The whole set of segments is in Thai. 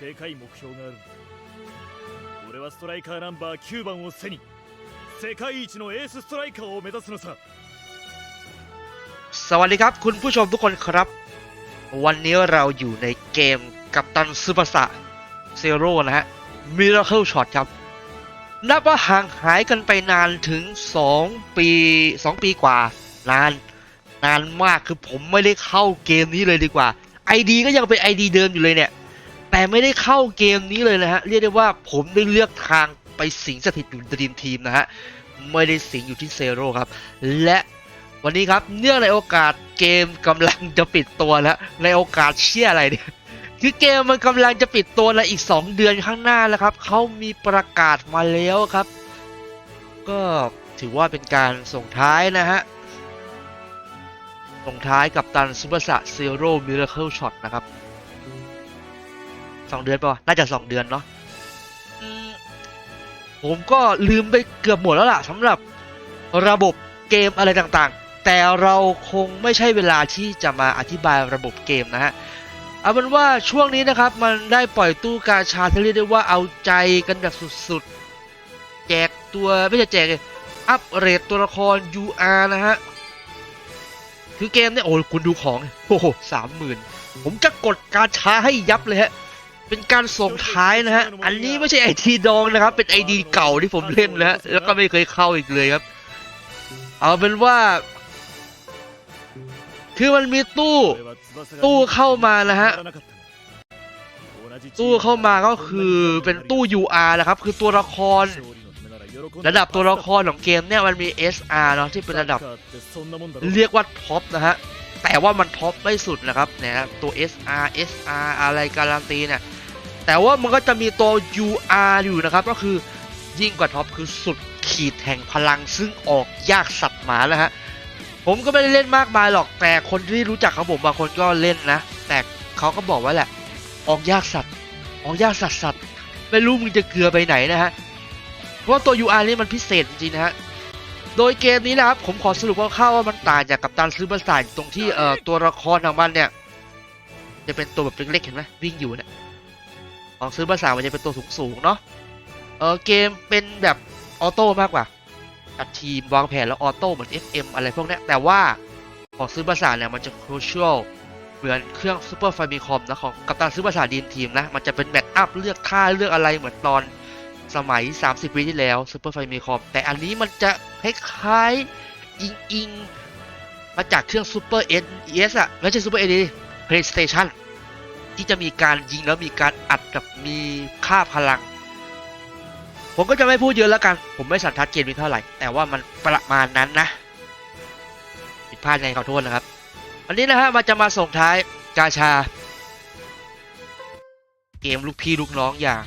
でかい目標があるんだ俺はストライカーナンバー9番を背に世界一のエースストライカーを目指すのさ สวัสดีครับ คุณผู้ชมทุกคนครับ วันนี้เราอยู่ในเกมกัปตันซูป r สะเซโร่นะฮะ Miracle Shot ครับ นับว่าห่างหายกันไปนานถึง 2 ปี 2 ปีกว่า นาน นานมากคือผมไม่ได้เข้าเกมนี้เลยดีกว่า ID ก็ยังเป็น ID เดิมอยู่เลยเนี่ย แต่ไม่ได้เข้าเกมนี้เลยนะฮะ เรียกได้ว่าผมได้เลือกทางไปสิงสถิตอยู่ดีมทีมนะฮะ ไม่ได้สิงอยู่ที่เซโร่ครับ และวันนี้ครับเนื่องในโอกาสเกมกำลังจะปิดตัวแล้ว ในโอกาสเชี่ยอะไรเนี่ยคือเกมมันกำลังจะปิดตัวในอีก 2 เดือนข้างหน้าแล้วครับเขามีประกาศมาแล้วครับ ก็ถือว่าเป็นการส่งท้ายนะฮะส่งท้ายกับตันซูเปอร์สะเซโร่มิราเคิลช็อตนะครับ 2เดือนป่ะวะน่าจะ2เดือนเนาะอืมผมก็ลืมไปเกือบหมดแล้วล่ะสำหรับระบบเกมอะไรต่างๆ แต่เราคงไม่ใช่เวลาที่จะมาอธิบายระบบเกมนะฮะเอาเป็นว่าช่วงนี้นะครับมันได้ปล่อยตู้กาชาที่เรียกได้ว่าเอาใจกันแบบสุดๆ แจกตัวไม่ใช่แจกเลยอัปเรทตัวละคร UR นะฮะคือเกมเนี่ยโอ้ยคุณดูของโอ้โหสามหมื่นผมจะกดกาชาให้ยับเลยฮะ เป็นการส่งท้ายนะฮะ อันนี้ไม่ใช่ไอทีดองนะครับ เป็นไอดีเก่าที่ผมเล่นนะฮวแล้วก็ไม่เคยเข้าอีกเลยครับ เอาเป็นว่า คือมันมีตู้ ตู้เข้ามานะฮะ ตู้เข้ามาก็คือเป็นตู้ UR นะครับ คือตัวละคร ระดับตัวละครของเกมเนี่ยมันมี SR เนาะที่เป็นระดับ เรียกว่าท็อปนะฮะแต่ว่ามันท็อปไม่สุดนะครับเนี่ยตัว SR SR อะไรการันตีเนี่ย แต่ว่ามันก็จะมีตัว UR อยู่นะครับ ก็คือยิ่งกว่าท็อปคือสุดขีดแห่งพลังซึ่งออกยากสัตว์หมานะฮะ ผมก็ไม่ได้เล่นมากมายหรอกแต่คนที่รู้จักเขาผมบางคนก็เล่นนะ แต่เขาก็บอกว่าแหละ ออกยากสัตว์ออกยากสัตว์สัตว์ไม่รู้มึงจะเกลือไปไหนนะฮะ เพราะว่าตัว UR นี่มันพิเศษจริงนะฮะโดยเกมนี้นะครับผมขอสรุปคร่าวๆว่ามันต่างจากกับตันซื้อมาใส่ตรงที่เอ่อตัวละครของมันเนี่ย จะเป็นตัวแบบเล็กๆเห็นไหมวิ่งอยู่เนี่ย ของซื้อมาใส่มันจะเป็นตัวสูงๆเนาะเออเกมเป็นแบบออโต้มากกว่าจัดทีมวางแผนแล้วออโต้เหมือน FM อะไรพวกนี้แต่ว่าของซื้อมาใส่เนี่ยมันจะครูช a l เหมือนเครื่องซูเปอร์ไฟมีคอมนะของกัปตันซื้อมาใส่ดีมทีมนะมันจะเป็นแมตช์อัพเลือกท่าเลือกอะไรเหมือนตอนสมัย 30 ปีที่แล้วซูเปอร์ไฟมีคอมแต่อันนี้มันจะคล้ายๆอิงอิงๆมาจากเครื่องซูเปอร์เอ็นเอสอะไม่ใช่ซูเปอร์เอ็นดีเพลย์สเตชัน ที่จะมีการยิงแล้วมีการอัดกับมีค่าพลัง ผมก็จะไม่พูดเยอะแล้วกัน ผมไม่สันทัดเกมนี้เท่าไหร่ แต่ว่ามันประมาณนั้นนะผิดพลาดไงขอโทษนะครับ วันนี้นะฮะมันจะมาส่งท้ายกาชา เกมลูกพี่ลูกน้องอย่าง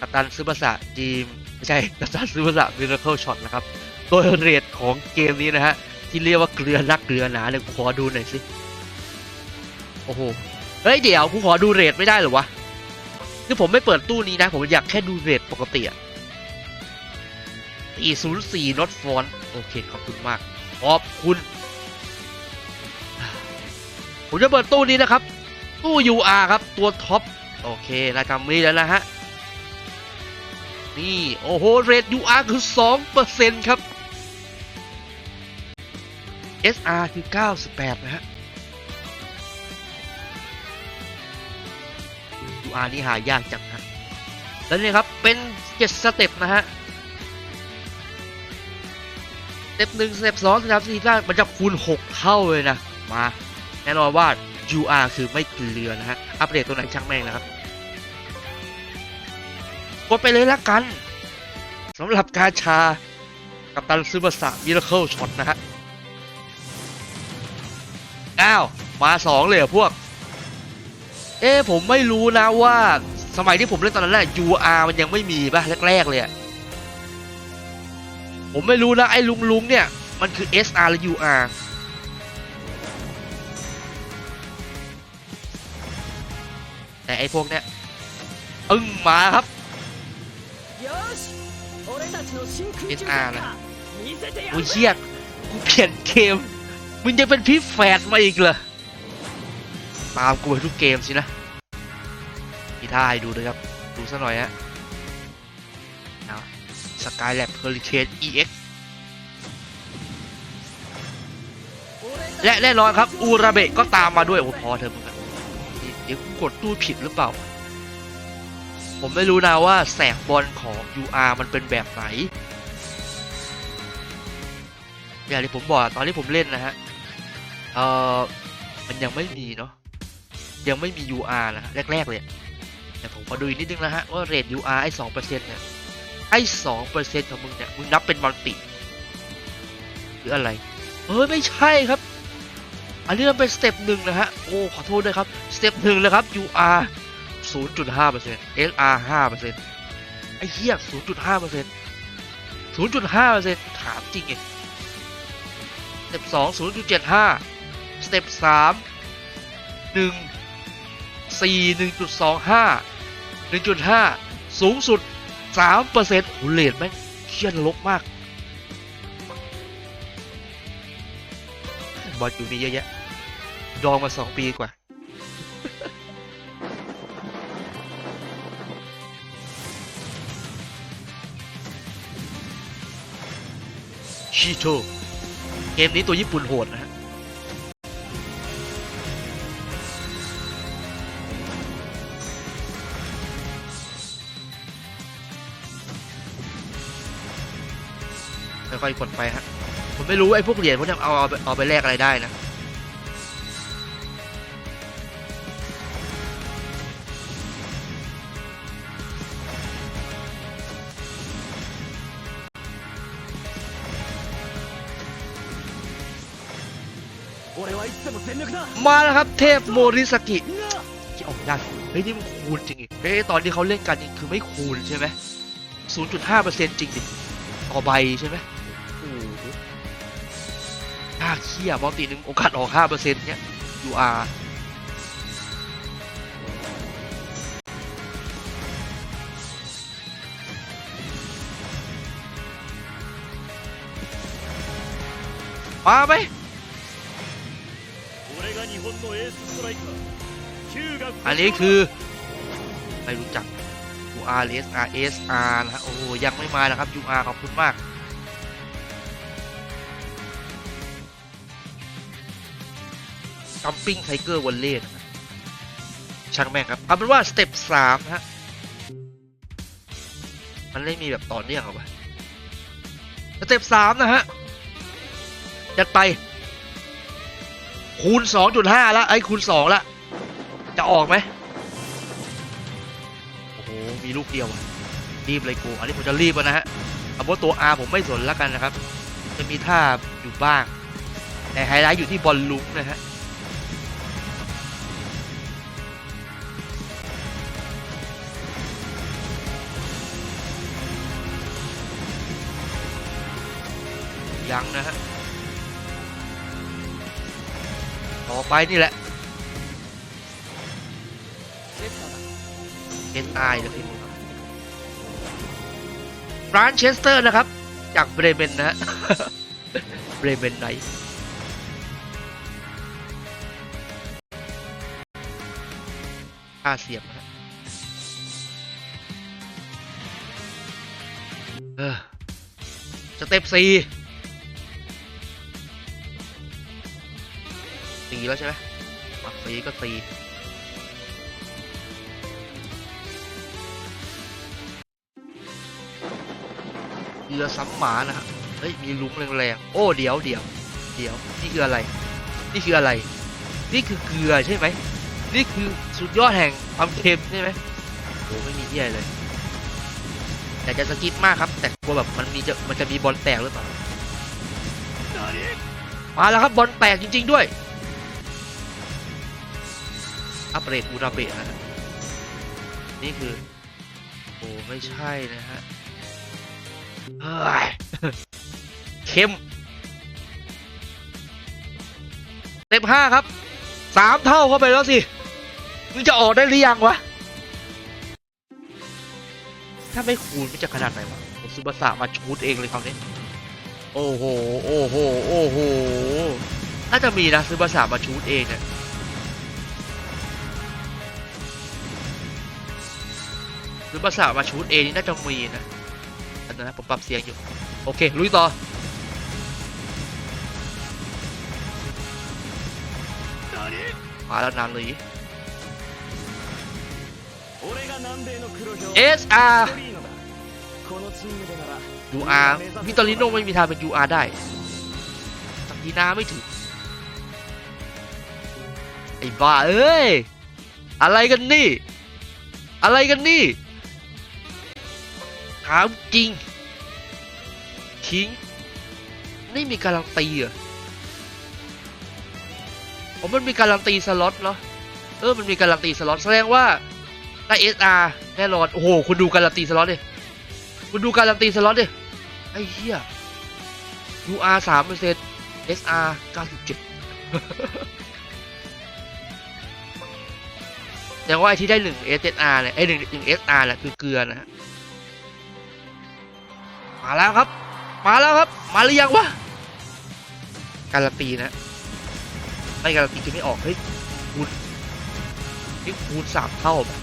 กัปตันซูเปอร์สะทีมไม่ใช่กัปตันซูเปอร์สะมิราเคิลช็อตนะครับ โดยเรทของเกมนี้นะฮะที่เรียกว่าเกลือนักเกลือหนาเนี่ยขอดูหน่อยสิ โอ้โห เฮ้ยเดี๋ยวกูขอดูเรทไม่ได้หรอวะคือผมไม่เปิดตู้นี้นะ ผมอยากแค่ดูเรทปกติอะ404 not font โอเค ขอบคุณมาก ขอบคุณ ผมจะเปิดตู้นี้นะครับ ตู้ UR ครับ ตัวท็อป โอเคนะครับมีแล้วนะฮะ นี่ โอ้โห เรท UR คือ 2%ครับ SR คือ 98 นะฮะ UR นี่หายากจังฮะแล้วนี่ครับ เป็น 7 สเต็ปนะฮะ สเต็ปหนึ่งสเต็ปสองสเต็ปสี่ได้มันจะคูณ 6 เท่าเลยนะ มา แน่นอนว่า UR คือไม่เกลือนะฮะ อัปเดตตัวไหนช่างแม่งนะครับ กดไปเลยละกันสำหรับกาชา กับตันซูเปอร์สะมิราเคิลช็อตนะฮะอ้าวมาสองเลยพวก เอ้ผมไม่รู้นะว่าสมัยที่ผมเล่นตอนนั้นแหละ UR มันยังไม่มีป่ะแรกๆเลยผมไม่รู้นะไอ้ลุงลุงเนี่ย มันคือ SR หรือ UR แต่ไอ้พวกเนี้ยอึ้งมาครับ SR นะโอ้เชียดกูเปลี่ยนเกมมึงจะเป็นพี่แฝดมาอีกเหรอ ตามกูไปทุกเกมสินะท่าให้ดูเลยครับ ดูซะหน่อยฮะเอาสกายแลบเฮอริเคน EX และแน่นอนครับ อูราเบะก็ตามมาด้วย โอ้พอเธอมึงอะเดี๋ยวกูกดตู้ผิดหรือเปล่า ผมไม่รู้นะว่าแสงบอลของ UR มันเป็นแบบไหน อย่างที่ผมบอกตอนที่ผมเล่นนะฮะ เออมันยังไม่มีเนาะ ยังไม่มี UR นะฮะแรก ๆ เลยแต่ผมมาดูอีกนิดนึงนะฮะว่าเรท UR ไอ้สองเปอร์เซ็นต์เนี่ยไอ้สองเปอร์เซ็นต์ของมึงเนี่ยมึงนับเป็นมัลติหรืออะไรเฮ้ยไม่ใช่ครับ อันนี้มันเป็นสเต็ปหนึ่งนะฮะโอ้ขอโทษด้วยครับสเต็ปหนึ่งเลยครับ UR 0.5% SR 5%ไอ้เหี้ย0.5% 0.5%ถามจริงไงสเต็ปสอง0.75 สเต็ปสา มหนึ่งสี่หนึ่งจุดสองห้าหนึ่งจุดห้าสูงสุดสามเปอร์เซ็นต์โอ้เลทแม่งเชี่ยนรกมาก บอลอยู่นี่เยอะแยะ ดองมาสองปีกว่า ชิโตเกมนี้ตัวญี่ปุ่นโหดนะฮะ ค่อยๆกดไปฮะผมไม่รู้ไอ้พวกเหรียญพวกนี้เอาเอาเอาไปแลกอะไรได้นะมาแล้วครับเทพโมริสกิที่ออกได้เฮ้ยนี่มันคูณจริงอีกเฮ้ยตอนที่เขาเล่นกันนี่คือไม่คูณใช่ไหม0.5%จริงดิต่อใบใช่ไหมาเคียบอลตีหนึ่งโอกาสออก 5%เปอร์เซ็นต์เนี่ยยูอาร์มาไหมอันนี้คือไม่รู้จักอูอาร์เอสอาร์เอสอาร์นะโอ้ยังไม่มานะครับยูอาร์ขอบคุณมาก จัมปิ้งไทเกอร์วอลเล่ช่างแม่งครับเอาเป็นว่าสเต็ปสามฮะ มันไม่มีแบบต่อเนื่องหรอวะสเต็ปสามนะฮะจัดไป คูณ 2.5 แล้วไอ้คูณ2แล้วจะออกไหมโอ้โห มีลูกเดียวอะรีบเลยกู อันนี้ผมจะรีบแล้วนะฮะเอาว่าตัว R ผมไม่สนแล้วกันนะครับ จะมีท่าอยู่บ้าง แต่ไฮไลท์อยู่ที่บอลลุกนะฮะ ยังนะฮะ ต่อไปนี่แหละ SI เลยพี่ร้านเชสเตอร์นะครับ จากเบรเมนนะฮะ เบรเมนไนท่าเสียบฮะเออสเต็ปสี่ ตีแล้วใช่ไหมมาตีก็ตีเรือซ้ำหมานะฮะ เฮ้ย มีลุงแรงๆ โอ้ เดี๋ยวเดี๋ยวเดี๋ยว นี่คืออะไร นี่คืออะไร นี่คือเกลือใช่ไหม นี่คือสุดยอดแห่งความเค็มใช่ไหมโอ้ไม่มีที่อะไรเลย แต่จะสกิปมากครับ แต่กลัวแบบมันมีจะมันจะมีบอลแตกหรือเปล่า มาแล้วครับบอลแตกจริง ๆ ด้วย อัปเดตอูราเบะนะฮะนี่คือ โอ้ไม่ใช่นะฮะเฮ้ยเข้มเต็มห้าครับสามเท่าเข้าไปแล้วสิมึงจะออกได้หรือยังวะ ถ้าไม่คูณมันจะขนาดไหนวะผมซูบาสะมาชูดเองเลยคราวนี้ โอ้โห โอ้โห โอ้โห น่าจะมีนะซูบาสะมาชูดเองเนี่ย หรือภาษามาชูดเอนี่น่าจะมีนะอันนั้นผมปรับเสียงอยู่ โอเค ลุยต่อมาแล้วนานเลยเอสอาร์ยูอาร์มิตอลิโนไม่มีทางเป็นยูอาร์ได้ตังดีนาไม่ถึงไอ้บ้าเอ้ย อะไรกันนี่ อะไรกันนี่ามจริงคิงนี่มีการันตีเหรอผมมันมีการันตีสล็อตเนาะเออมันมีการันตีสล็อตแสดงว่าได้ SR แน่นอน โอ้โห คุณดูการันตีสล็อตดิ คุณดูการันตีสล็อตดิ ไอ้เหี้ย UR สามเปอร์เซ็นต์ SR เก้าสิบเจ็ดแต่ว่าไอที่ได้หนึ่ง SR เนี่ยไอ้หนึ่งหนึ่ง SR แหละคือเกลือนะฮะ มาแล้วครับ มาแล้วครับ มาหรือยังวะการันตีนะไม่การันตีจะไม่ออกเฮ้ยคูดนี่คูดสามเท่าแบบ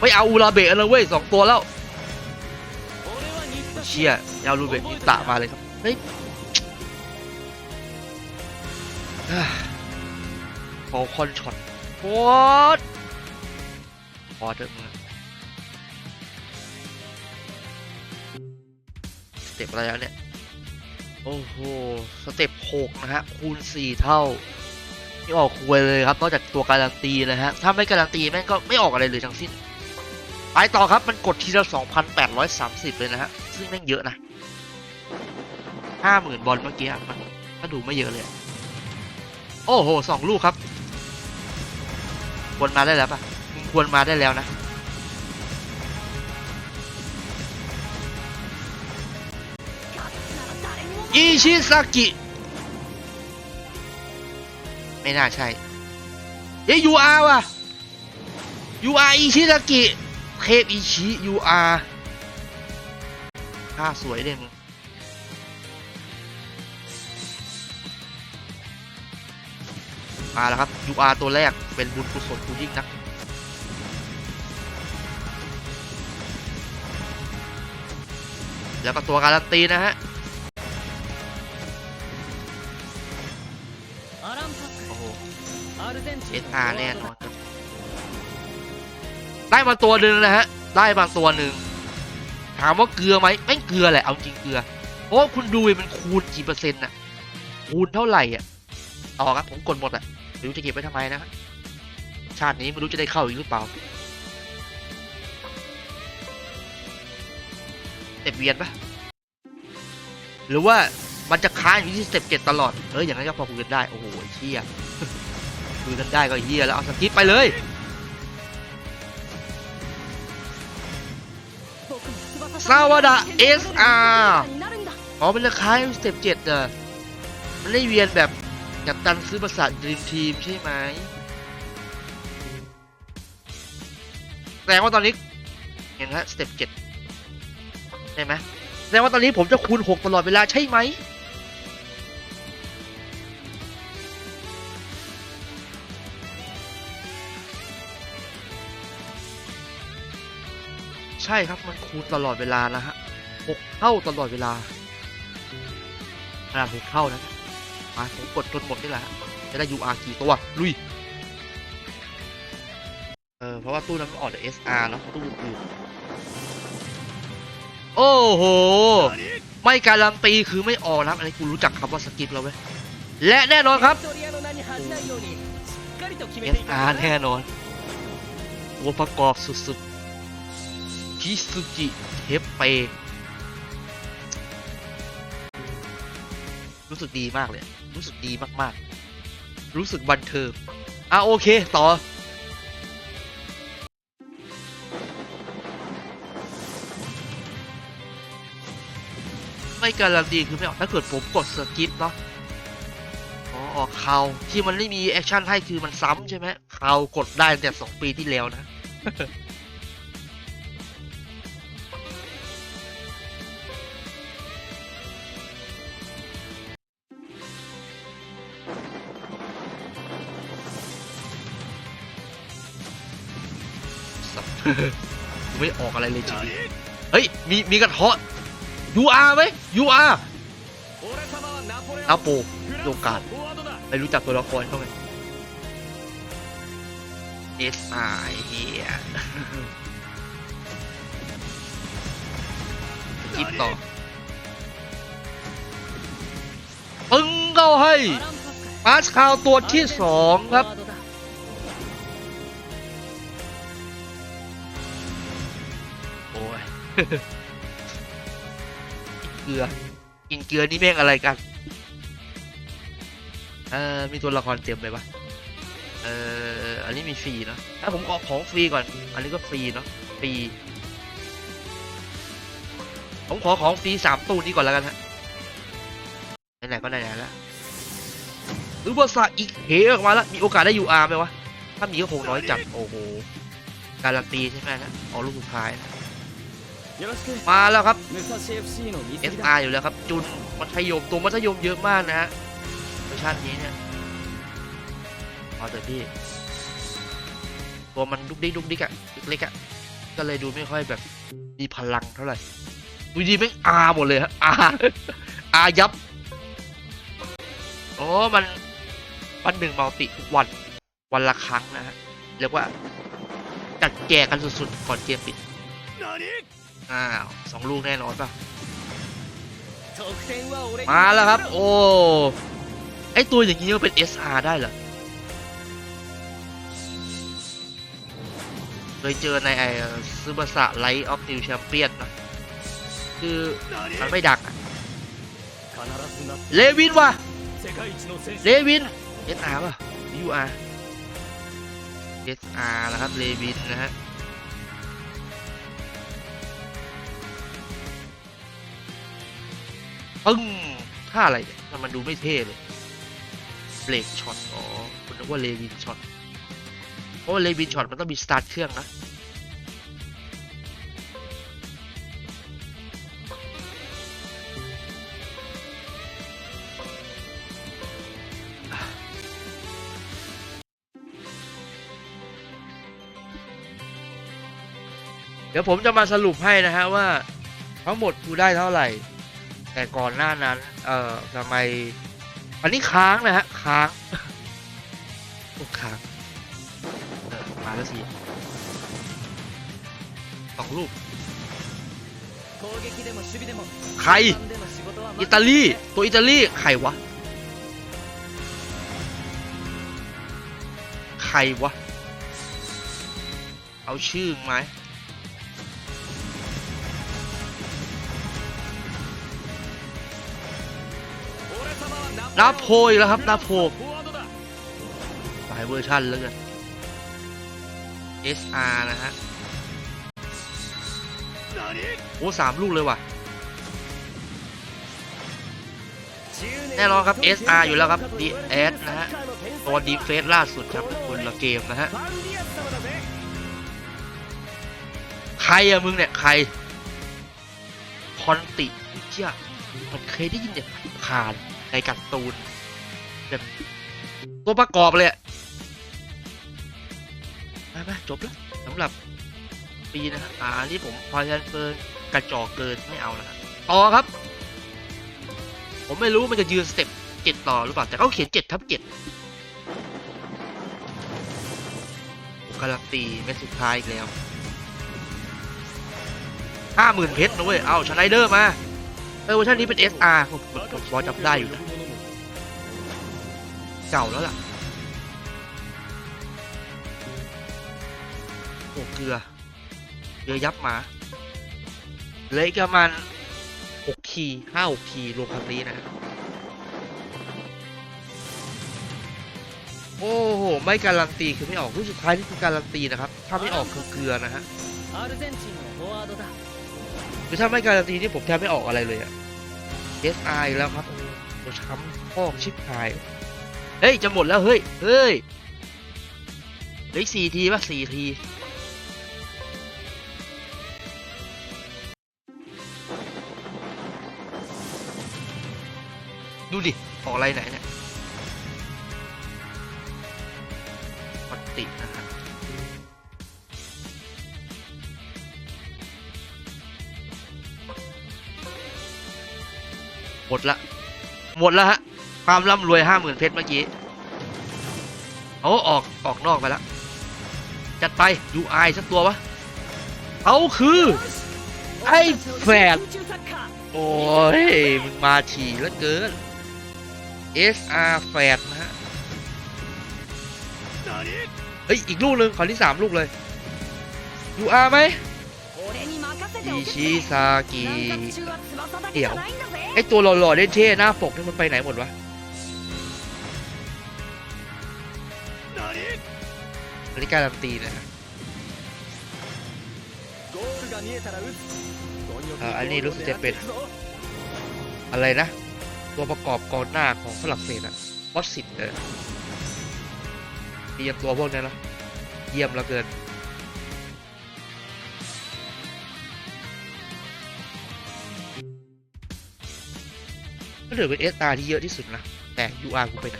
ไม่เอาอูราเบะแล้วเว้ยสองตัวแล้วเชี่ยยาวรูเบะนิตะมาเลยครับเฮ้ยขอคอนช็อตโคตร พอเถอะมึงสเต็ปอะไรแล้วเนี่ย โอ้โห สเต็ปหกนะฮะ คูณสี่เท่า นี่ออกควยเลยครับ นอกจากตัวการันตีนะฮะ ถ้าไม่การันตีแม่งก็ไม่ออกอะไรเลยทั้งสิ้น ไปต่อครับ มันกดทีละ2,830เลยนะฮะ ซึ่งแม่งเยอะนะ50,000บอลเมื่อกี้มันก็ดูไม่เยอะเลย โอ้โหสองลูกครับควรมาได้แล้วปะ ควรมาได้แล้วนะ อิชิซากิ ไม่น่าใช่ เอ้ยูอาร์ว่ะยูอาร์อิชิซากิเทพอิชิยูอาร์ท่าสวยเลยมึงมาแล้วครับ UR ตัวแรกเป็นบุญกุศลกูยิ่งนัก แล้วก็ตัวการันตีนะฮะโอ้โหเอสอาร์แน่นอนได้มาตัวหนึ่งนะฮะ ได้มาตัวหนึ่งถามว่าเกลือไหมไม่เกลือแหละ เอาจริงเกลือ เพราะคุณดูมันคูณกี่เปอร์เซ็นต์อะคูณเท่าไหร่อะต่อครับผมกดหมดอะไม่รู้จะเก็บไว้ทำไมนะ ชาตินี้ไม่รู้จะได้เข้าอีกหรือเปล่า็ปเวียนปะหรือว่ามันจะค้างอยู่ที่สเต็ปเจ็ตลอด เอออย่างนั้นก็พอคุยกันได้ โอ้โหเฮียคุยกันได้ก็เฮียแล้วเอาสกิปไปเลยซาวดะเอสอาอ๋อเป็นราคาสเต็ปเจ็ดเนอะมันได้เวียนแบบกับตันซื้อประสาทดรีมทีมใช่ไหมแต่ว่าตอนนี้เห็นฮะสเต็ปเจ็ด ช่ไหมแสดงว่าตอนนี้ผมจะคูณหกตลอดเวลาใช่ไหม ใช่ครับมันคูณตลอดเวลานะฮะหกเท่าตลอดเวลาขนาดหกเท่านะมาผมกดจนหมดนี่แหละจะได้ UR กี่ตัว ลุย เออเพราะว่าตู้นั้นมันออกแต่ SR เนอะตู้อื่น โอ้โห ไม่การันตีคือไม่ออกนะอะไรกูรู้จักครับว่าสกิปแล้วเว้ย และแน่นอนครับเอสอาร์แน่นอนตัวประกอบสุดๆชิซุจิเทปเป รู้สึกดีมากเลย รู้สึกดีมากๆ รู้สึกบันเทิงอะโอเค ต่อ ไม่การันตีคือไม่ออกถ้าเกิดผมกดสกิปเนาะออออกเขาที่มันไม่มีแอคชั่นให้คือมันซ้ำใช่ไหมเขากดได้แต่สองปีที่แล้วนะไม่ออกอะไรเลยจริงเฮ้ย มี มีกระเทาะ ยูอาร์ไหมยูอาร์อาโปโยกาดไม่รู้จักตัวละครเท่าไงเอสอาเฮียคิดต่อปึ้งเข้าให้มาสคาวตัวที่สองครับโอ้ย ลือ กินเกลือนี่แม่งอะไรกัน เอ่อ มีตัวละครเต็มเลยปะเอ่อ อันนี้มีฟรีเนาะถ้าผมขอของฟรีก่อน อันนี้ก็ฟรีเนาะ ฟรี ผมขอของฟรีสามตู้นี้ก่อนแล้วกันฮะ ไหนๆก็ไหนๆแล้วหรือว่าซาอีกเฮออกมาแล้ว มีโอกาสได้ยูอาร์ไหมวะ ถ้ามีก็คงน้อยจัด โอ้โห การันตีใช่ไหมฮะออกลูกสุดท้ายนะ มาแล้วครับ SR อยู่แล้วครับ จุนมัธยมตัวมัธยมเยอะมากนะฮะประชาตินี้เนี่ยเอาแต่พี่ ตัวมันดุกดิกดุกดิกอะเล็กอะก็เลยดูไม่ค่อยแบบมีพลังเท่าไหร่ดูดีแม่งอาหมดเลยฮะอาอายับโอ้มันปันหนึ่งมัลติทุกวันวันละครั้งนะฮะเรียกว่าจัดแจกกันสุดๆก่อนเกมปิด อ้าวสองลูกแน่นอนป่ะมาแล้วครับ โอ้ไอตัวอย่างนี้มันเป็น SR ได้เหรอเคยเจอในไอซูบาสะไลท์ออฟนิวแชมเปี้ยนนะคือมันไม่ดักเลวินวะเลวิน SR ป่ะ UR SR นะครับเลวินนะฮะ ปึ้งท่าอะไรเนี่ยทำมมันดูไม่เท่เลยเบรกช็อตอ๋อคุณนึกว่าเลวินช็อตเพราะว่าเลวินช็อตมันต้องมีสตาร์ทเครื่องนะเดี๋ยวผมจะมาสรุปให้นะฮะว่า ทั้งหมดกูได้เท่าไหร่ แต่ก่อนหน้านั้น เอ่อทำไม อันนี้ค้างนะฮะ ค้างโอ้ค้างมาแล้วสิสองลูก ใคร อิตาลี ตัวอิตาลี ใครวะ ใครวะ เอาชื่อไหม นาโพอีกแล้วครับนาโพหลายเวอร์ชันแล้วกัน SR นะฮะโอ้สามลูกเลยว่ะ แน่นอนครับ SR อยู่แล้วครับ DS นะฮะ ตัวดีเฟสล่าสุดครับคนละเกมนะฮะ ใครอะมึงเนี่ย ใคร คอนติเจ้ามันเคยได้ยินแต่ผ่าน ในการ์ตูนแบบตัวประกอบเลยไปไปจบแล้วสำหรับปีนะฮะอ่าอันนี้ผมพอยันเฟิร์กระจอกเกินไม่เอาแล้วครับต่อครับ ผมไม่รู้มันจะยืนสเต็ปเจ็ดต่อหรือเปล่า แต่เขาเขียนเจ็ดทับเจ็ดการันตีเม็ดสุดท้ายอีกแล้วห้าหมื่นเพชรนะเว้ย เอาชไนเดอร์มา ออเวอร์ชันนี้เป็น SR ผมผมผมพอจำได้อยู่นะเก่าแล้วล่ะโอ้เกลือเกลือยับหมาเหลืออีกประมาณหกทีห้าหกทีรวมคำนี้นะโอ้โห ไม่การันตีคือไม่ออกรูปสุดท้ายนี่คือการันตีนะครับ ถ้าไม่ออกคือเกลือนะฮะ คือถ้าไม่การันตีนี่ผมแทบไม่ออกอะไรเลยอะ SI แล้วครับโอ้โหตัวช้ำพอกชิบหาย เฮ้ย จะหมดแล้ว เฮ้ย เฮ้ยเหลืออีกสี่ทีป่ะสี่ทีดูดิ ออกอะไรไหนเนี่ยปกตินะ หมดละ หมดละฮะ ความร่ำรวยห้าหมื่นเพชรเมื่อกี้เอาออกออกนอกไปแล้ว จัดไปดูไอสักตัววะเขาคือ ไอ้แฟดโอ้ยมึงมาฉี่แล้วเกิน SR แฟดนะฮะ เฮ้ย อีกลูกหนึ่งขอที่สามลูกเลยยูอาไหมอิชิซากิเดี๋ยว ไอตัวหล่อๆเท่หน้าปกนี่มันไปไหนหมดวะนนี้การันตีนะอันนี้รู้สึกจะเป็น อะไรนะ ตัวประกอบกองหน้าของฝรั่งเศสอะวอตสิตเออเตรียมตัวพวกนี้นะเยี่ยมเหลืเกิน ถือเป็นเอตตาที่เยอะที่สุดนะ แต่ UR กูไปไหน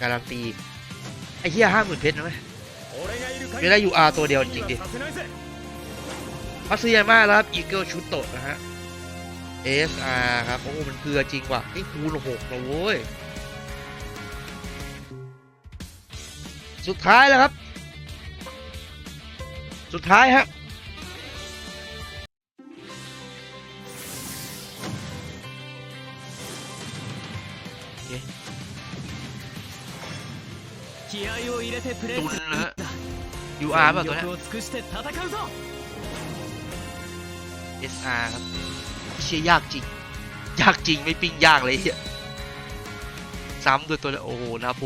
การันตี ไอ้เหี้ยห้าหมื่นเพชรนะไหมไม่ได้ UR ตัวเดียวจริงดิพัสยามาครับอีเกิลชุดโตนะฮะ SR ครับ โอ้ มันเกลือจริงว่ะนี่คูณหกนะเว้ย สุดท้ายแล้วครับ สุดท้ายฮะตุนนะฮะ UR ป่ะตัวนี้ SR ครับเชียยากจริง ยากจริงไม่ปิ้งยากเลยเฮียซ้ำด้วยตัวโอ้โหนาโพ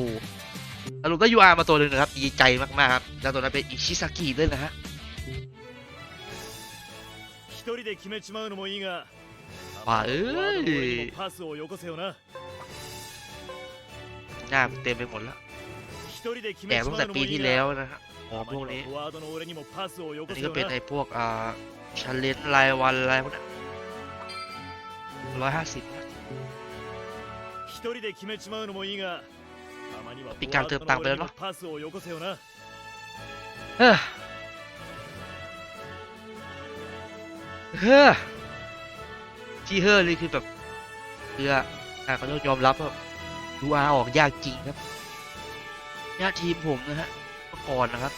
สรุปได้ยูอาร์มาตัวหนึ่งนะครับดีใจมากๆครับแล้วตัวนั้นเป็นอิชิซากิด้วยนะฮะว้าเอ้ยหน้าเต็มไปหมดแล้วแต่ตั้งแต่ปีที่แล้วนะฮะของพวกนี้อันนี้ก็เป็นไอ้พวกอ่าชันเลนรายวันรายพวกนั้นร้อยห้าสิบ ปีการเติมตังไปแล้วเนาะเฮ้อเฮ้อที่เฮ้อเลยคือแบบเรืออะก็ต้องยอมรับว่าดูอาออกยากจริงครับญาติทีมผมนะฮะเมื่ก่อนนะครับ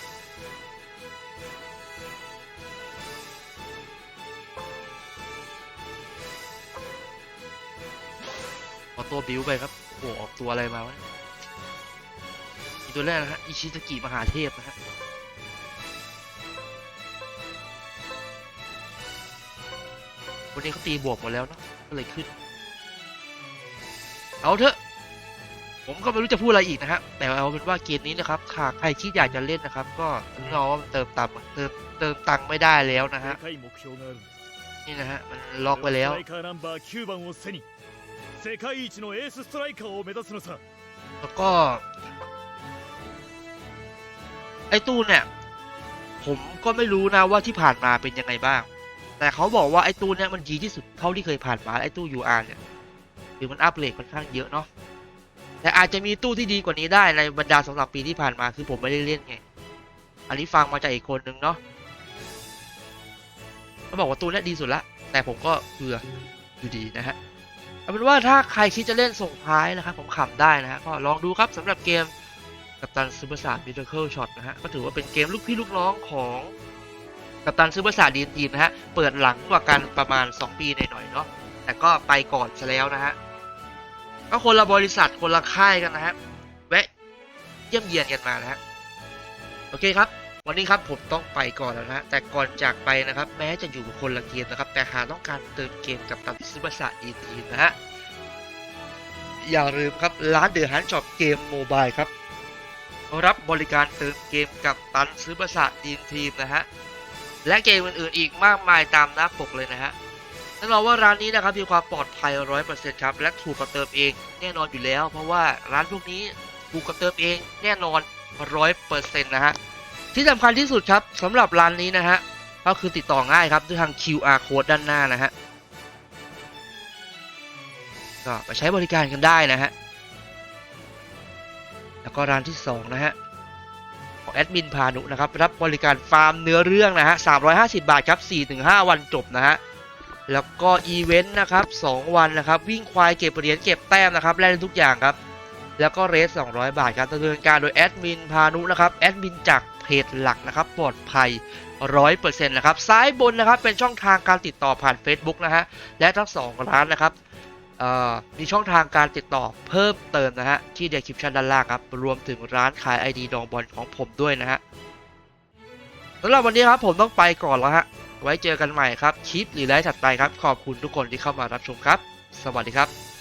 ออตัวบิวไปครับโอ้ออกตัวอะไรมาวะ ตัวแรกนะฮะอิชิตะกิมหาเทพนะฮะวันนี้เขาตีบวกหมดแล้วเนาะก็เลยขึ้น เอาเถอะ ผมก็ไม่รู้จะพูดอะไรอีกนะฮะแต่เอาเป็นว่าเกมนี้นะครับหากใครที่อยากจะเล่นนะครับ ก็ถึงราว่ามันเติมตังเติมเติมตังไม่ได้แล้วนะฮะนี่นะฮะมันล็อกไปแล้วแล้วก็ ไอ้ตู้เนี่ยผมก็ไม่รู้นะว่าที่ผ่านมาเป็นยังไงบ้าง แต่เขาบอกว่าไอ้ตู้เนี่ยมันดีที่สุดเท่าที่เคยผ่านมาไอ้ตู้ UR เนี่ยคือมันอัปเกรดค่อนข้างเยอะเนาะแต่อาจจะมีตู้ที่ดีกว่านี้ได้ในบรรดาสำหรับปีที่ผ่านมาคือผมไม่ได้เล่นไง อันนี้ฟังมาจากอีกคนนึงเนาะเขาบอกว่าตู้เนี้ยดีสุดละ แต่ผมก็เบื่ออยู่ดีนะฮะเอาเป็นว่าถ้าใครคิดจะเล่นส่งท้ายนะครับผมขำได้นะฮะก็ลองดูครับสำหรับเกม กัปตันซูเปอร์สาร์มิเคิลช็อตนะฮะก็ถือว่าเป็นเกมลูกพี่ลูกน้องของกัปตันซูเปอร์สาร์ดีนทีนะฮะเปิดหลังกว่ากันประมาณ 2 ปีหน่อยๆเนาะแต่ก็ไปก่อนซะแล้วนะฮะก็คนละบริษัทคนละค่ายกันนะฮะแวะเยี่ยมเยียนกันมานะฮะโอเคครับวันนี้ครับผมต้องไปก่อนแล้วนะแต่ก่อนจากไปนะครับ แม้จะอยู่คนละเกมนะครับ แต่หาต้องการเติมเกมกับตันซูเปอร์สาร์ดีนทีนะฮะอย่าลืมครับร้านเดือฮันช็อปเกมโมบายครับ รับบริการเติมเกมกับตันซื้อประสาทดีมทีมนะฮะ และเกมอื่นๆอีกมากมายตามหน้าปกเลยนะฮะแน่นอนว่าร้านนี้นะครับมีความปลอดภัย100%ครับและถูกกว่าเติมเองแน่นอนอยู่แล้ว เพราะว่าร้านพวกนี้ถูกกว่าเติมเองแน่นอน100%นะฮะที่สำคัญที่สุดครับสำหรับร้านนี้นะฮะก็คือติดต่อง่ายครับด้วยทาง QR code ด้านหน้านะฮะก็ไปใช้บริการกันได้นะฮะ แล้วก็ร้านที่ 2 นะฮะของแอดมินพานุนะครับรับบริการฟาร์มเนื้อเรื่องนะฮะ350 บาทครับ 4-5 วันจบนะฮะแล้วก็อีเวนต์นะครับ 2 วันนะครับ วิ่งควายเก็บเหรียญเก็บแต้มนะครับแลกทุกอย่างครับ แล้วก็เรส 200 บาทครับดำเนินการโดยแอดมินพานุนะครับแอดมินจากเพจหลักนะครับปลอดภัย 100%นะครับซ้ายบนนะครับเป็นช่องทางการติดต่อผ่าน Facebook นะฮะและทั้งสองร้านนะครับ มีช่องทางการติดต่อเพิ่มเติมนะฮะ ที่ description ด้านล่างครับ รวมถึงร้านขาย ID ดองบอลของผมด้วยนะฮะสำหรับวันนี้ครับผมต้องไปก่อนแล้วฮะ ไว้เจอกันใหม่ครับคลิปหรือไลฟ์ถัดไปครับ ขอบคุณทุกคนที่เข้ามารับชมครับ สวัสดีครับ